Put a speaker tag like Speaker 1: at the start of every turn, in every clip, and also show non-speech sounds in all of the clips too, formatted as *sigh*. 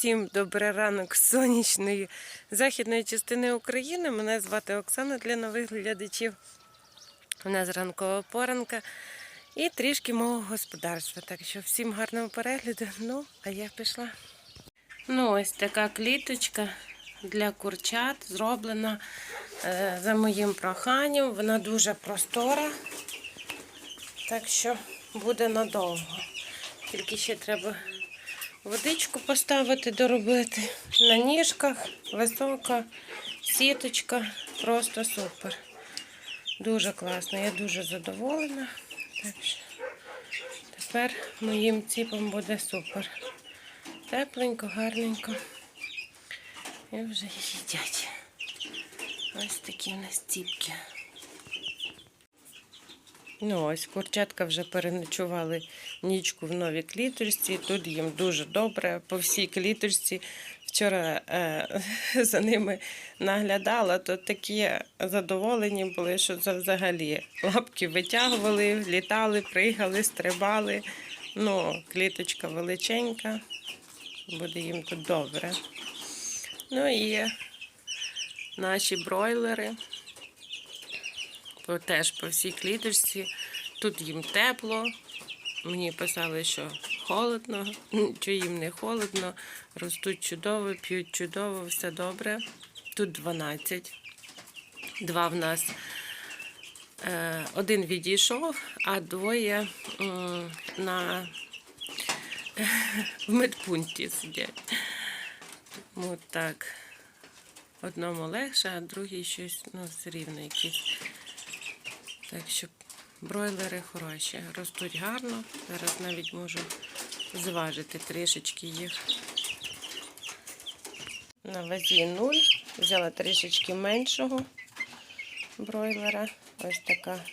Speaker 1: Всім добрий ранок сонячної західної частини України. Мене звати Оксана для нових глядачів. У нас ранкова поранка і трішки мого господарства. Так що всім гарного перегляду. Ну, а я пішла. Ну, ось така кліточка для курчат зроблена е, за моїм проханням. Вона дуже простора, так що буде надовго. Тільки ще треба водичку поставити, доробити. На ніжках висока сіточка, просто супер. Дуже класно, я дуже задоволена. Так що тепер моїм ціпом буде супер. Тепленько, гарненько. І вже їдять. Ось такі в нас ціпки. Ну, ось курчатка вже переночували нічку в новій кліточці. Тут їм дуже добре по всій кліточці. Вчора е, *laughs* за ними наглядала, то такі задоволені були, що взагалі лапки витягували, літали, пригали, стрибали. Ну, кліточка величенька, буде їм тут добре. Ну і наші бройлери теж по всій кліточці. Тут їм тепло. Мені писали, що холодно, *laughs* що їм не холодно, ростуть чудово, п'ють чудово, все добре. Тут 12. Два в нас. Е, Один відійшов, а двоє на *laughs* в медпункті сидять. От так. Одному легше, а другий щось ну, все рівно якісь. Так що бройлери хороші, ростуть гарно. Зараз навіть можу зважити трішечки їх. На вазі 0. Взяла трішечки меншого бройлера. Ось така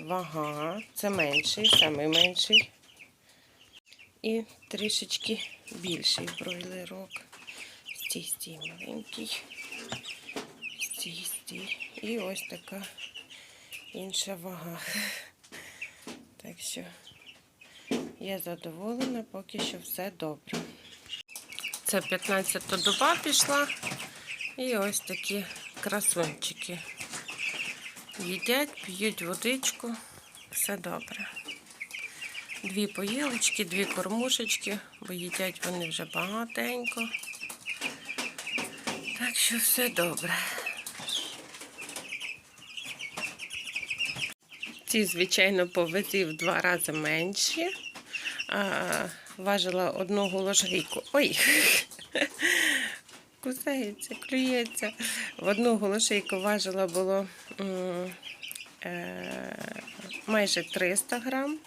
Speaker 1: вага. Це менший, самий менший. І трішечки більший бройлерок. Стій, стій, маленький. Стій, стій. І ось така інша вага. *laughs* Так що я задоволена, поки що все добре. Це 15 доба пішла. І ось такі красунчики. Їдять, п'ють водичку, все добре. Дві поїлочки, дві кормушечки, бо їдять вони вже багатенько. Так що все добре. Ці, звичайно, по в два рази менші. А, важила одну голошгійку. Ой! *laughs* Кусається, клюється. В одну голошейку важила було е, майже 300 грам,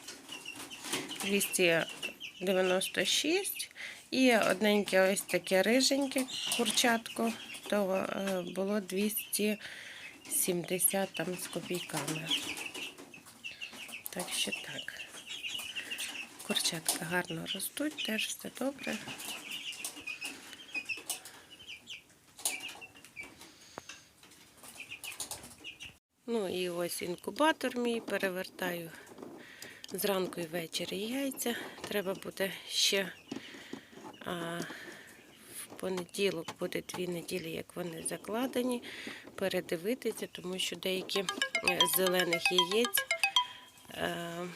Speaker 1: 296. І одненьке ось таке риженьке курчатко, то е, було 270 там з копійками. Так що так. Курчатка гарно ростуть, теж все добре. Ну і ось інкубатор мій, перевертаю зранку і ввечері яйця. Треба буде ще а, в понеділок буде дві неділі, як вони закладені, передивитися, тому що деякі е, зелених яєць. Е,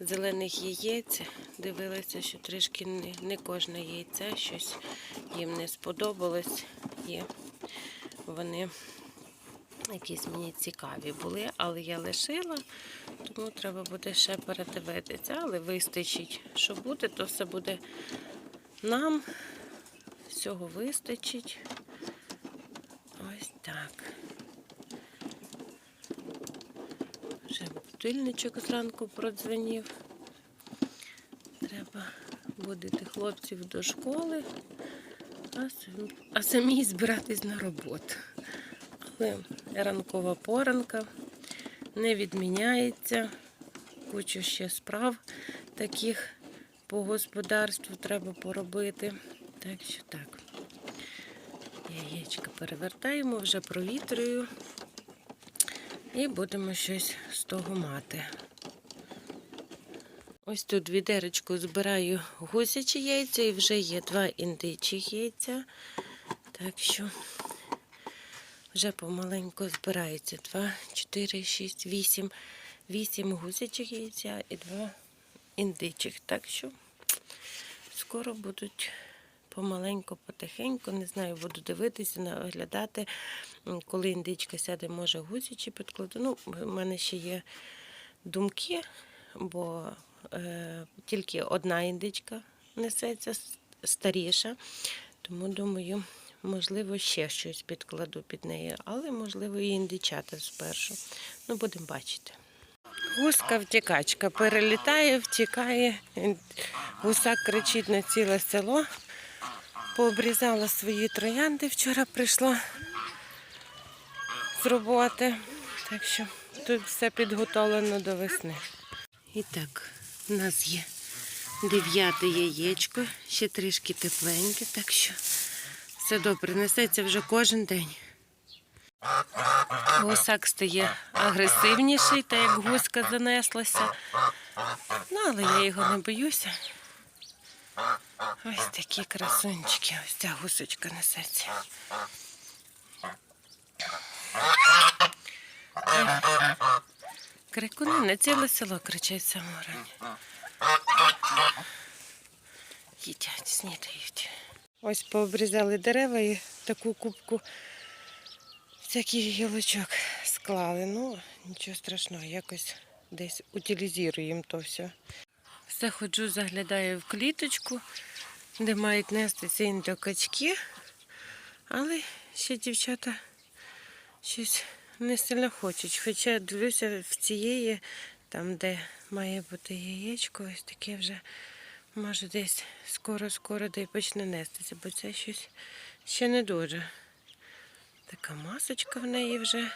Speaker 1: Зелених яєць дивилася, що трішки не, не кожне яйце щось їм не сподобалось, і вони якісь мені цікаві були, але я лишила, тому треба буде ще передивитися. Але вистачить, що буде, то все буде нам. Всього вистачить. Ось так. Вже будильничок зранку продзвонив. Треба будити хлопців до школи, а сам- а самій збиратись на роботу. Але ранкова поранка не відміняється. Кучу ще справ таких по господарству треба поробити. Так що так. Яєчка перевертаємо, вже провітрюю. І будемо щось з того мати. Ось тут відеречку збираю гусячі яйця і вже є два індичі яйця. Так що вже помаленьку збирається. Два, чотири, шість, вісім. Вісім гусячих яйця і два індичих. Так що скоро будуть помаленьку, потихеньку. Не знаю, буду дивитися, наглядати. Коли індичка сяде, може гусячі підкладу. Ну, в мене ще є думки, бо е, тільки одна індичка несеться старіша. Тому думаю, можливо, ще щось підкладу під неї, але можливо і індичата спершу. Ну, будемо бачити. Гуска втікачка перелітає, втікає. Гусак кричить на ціле село. Пообрізала свої троянди. Вчора прийшла з роботи. Так що тут все підготовлено до весни. І так, у нас є дев'яте яєчко, ще трішки тепленьке, так що все добре, несеться вже кожен день. Гусак стає агресивніший, та як гуска занеслася. Ну, але я його не боюся. Ось такі красунчики. Ось ця гусочка несеться. Крикуни на ціле село кричать саморані. Їдять, снідають. Ось пообрізали дерева і таку кубку всяких гілочок склали. Ну, нічого страшного, якось десь утилізуємо то все. Все ходжу, заглядаю в кліточку, де мають нестися індокачки. Але ще дівчата щось не сильно хочуть. Хоча дивлюся в цієї, там, де має бути яєчко, ось таке вже може десь скоро-скоро де й почне нестися, бо це щось ще не дуже. Така масочка в неї вже.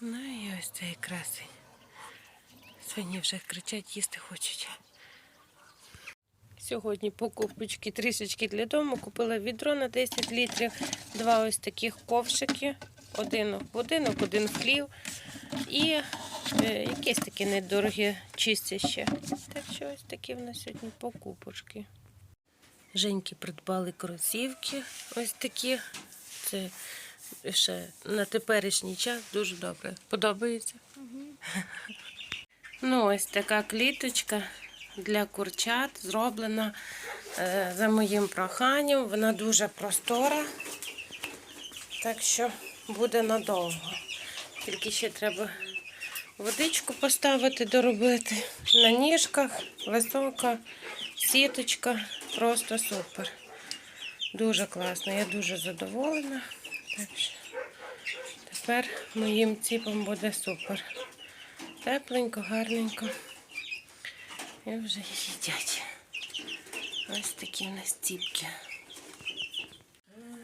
Speaker 1: Ну і ось цей красень. Свині вже кричать, їсти хочуть. Сьогодні покупочки трішечки для дому. Купила відро на 10 літрів, два ось таких ковшики, один в будинок, один в хлів. І е, якісь такі недорогі чистяще. Так що ось такі в нас сьогодні покупочки. Женьки придбали кросівки ось такі. Це ще на теперішній час дуже добре. Подобається? Ну, ось така кліточка для курчат зроблена е, за моїм проханням. Вона дуже простора, так що буде надовго. Тільки ще треба водичку поставити, доробити. На ніжках висока сіточка, просто супер. Дуже класно, я дуже задоволена. Так що тепер моїм ціпом буде супер. Тепленько, гарненько. І вже їдять. Ось такі в нас ціпки.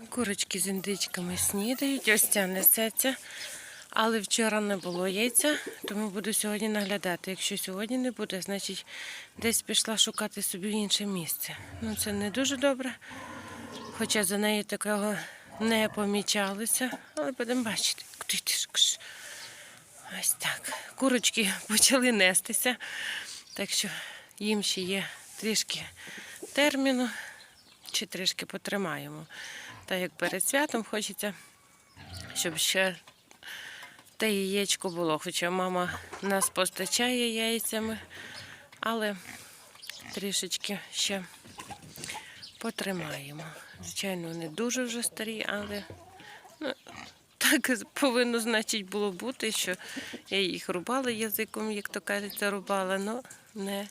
Speaker 1: Курочки з індичками снідають, ось ця несеться. Але вчора не було яйця, тому буду сьогодні наглядати. Якщо сьогодні не буде, значить десь пішла шукати собі інше місце. Ну це не дуже добре. Хоча за нею такого не помічалося, але будемо бачити. Ось так. Курочки *laughs* почали нестися, так що їм ще є трішки терміну, чи трішки потримаємо. Та як перед святом хочеться, щоб ще те яєчко було. Хоча мама нас постачає яйцями, але трішечки ще потримаємо. Звичайно, вони дуже вже старі, але ну, так повинно, значить, було бути, що я їх рубала язиком, як то кажуть, зарубала, але не,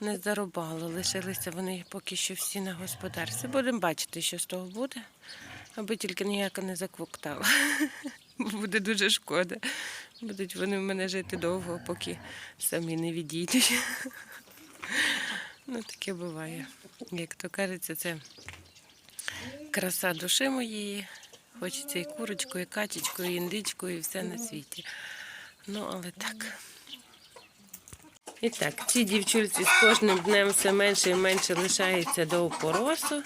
Speaker 1: не зарубала. Лишилися вони поки що всі на господарстві. Будемо бачити, що з того буде, аби тільки ніяка не заквоктала. *laughs* Буде дуже шкода. Будуть вони в мене жити довго, поки самі не відійдуть. *laughs* Ну, таке буває. Як то кажеться, це краса душі моєї. Хочеться і курочку, і качечку, і індичку, і все на світі. Ну, але так. І так, ці дівчульці з кожним днем все менше і менше лишається до опоросу.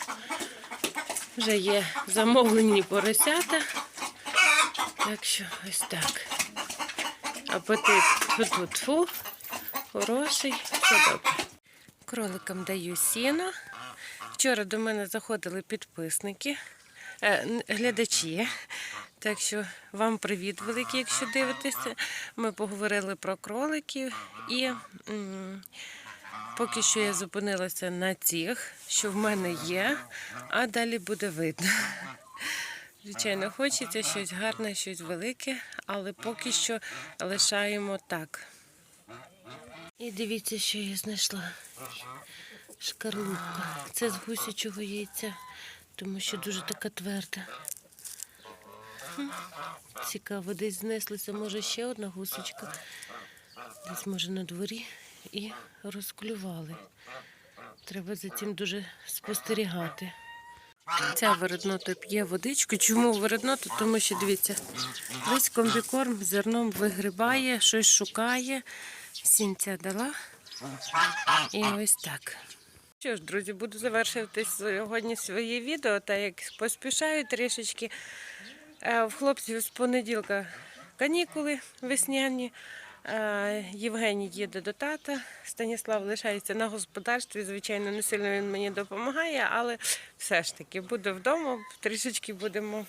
Speaker 1: Вже є замовлені поросята. Так що ось так. Апетит тьфу-тьфу-тьфу. хороший, все добре. Кроликам даю сіно. Вчора до мене заходили підписники, глядачі. Так що вам привіт великий, якщо дивитеся. Ми поговорили про кроликів і поки що я зупинилася на цих, що в мене є, а далі буде видно. Звичайно, хочеться щось гарне, щось велике, але поки що лишаємо так. І дивіться, що я знайшла. Шкарлупка. Це з гусячого яйця, тому що дуже така тверда. Цікаво, десь знеслася, може, ще одна гусочка. Десь, може, на дворі і розклювали. Треба за цим дуже спостерігати. Ця вереднота п'є водичку. Чому вереднота? Тому що дивіться, весь комбікорм зерном вигрибає, щось шукає. Сінця дала. І ось так. Що ж, друзі, буду завершувати сьогодні своє відео, так як поспішаю трішечки. Е, В хлопців з понеділка канікули весняні. Е, Євгеній їде до тата, Станіслав лишається на господарстві. Звичайно, не сильно він мені допомагає, але все ж таки буде вдома, трішечки будемо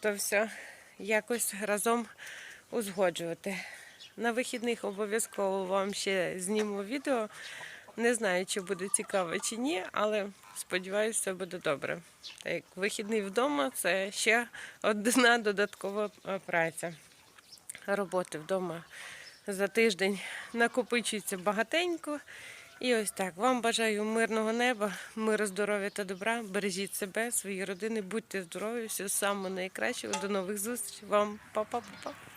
Speaker 1: то все якось разом узгоджувати. На вихідних обов'язково вам ще зніму відео. Не знаю, чи буде цікаво чи ні, але сподіваюся, все буде добре. Так вихідний вдома це ще одна додаткова е, праця. Роботи вдома за тиждень накопичується багатенько. І ось так. Вам бажаю мирного неба, миру, здоров'я та добра. Бережіть себе, свої родини, будьте здорові, всього самого найкращого. До нових зустрічей. Вам па-па-па-па.